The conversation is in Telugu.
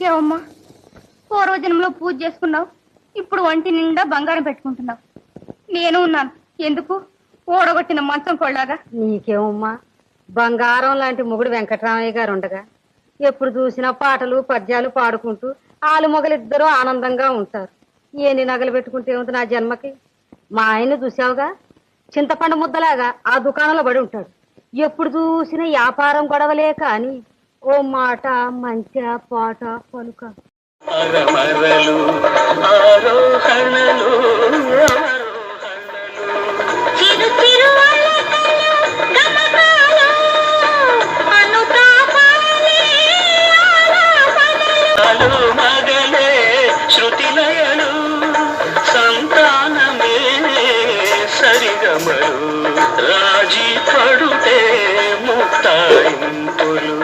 నీకేమమ్మా పూర్వజన్మలో పూజ చేసుకున్నావు. ఇప్పుడు ఒంటి నిండా బంగారం పెట్టుకుంటున్నావు. నేను ఉన్నాను. ఎందుకు? ఓడగొట్టిన మంచం కొళ్ళాగా నీకేమమ్మా? బంగారం లాంటి మొగుడు వెంకటరామయ్య గారు ఉండగా ఎప్పుడు చూసినా పాటలు పద్యాలు పాడుకుంటూ ఆలు మొగలిద్దరూ ఆనందంగా ఉంటారు. ఎన్ని నగలు పెట్టుకుంటే ఉంది నా జన్మకి? మా ఆయన్ని చూసావుగా చింతపండు ముద్దలాగా ఆ దుకాణంలో పడి ఉంటాడు. ఎప్పుడు చూసినా వ్యాపారం గొడవలే కానీ ఓ మాట మంచి పాట పలుక. ఆరోహణలు మగలే సంతానమే సరిగమలు. రాజీ పడుతే ముక్తాయింపులు.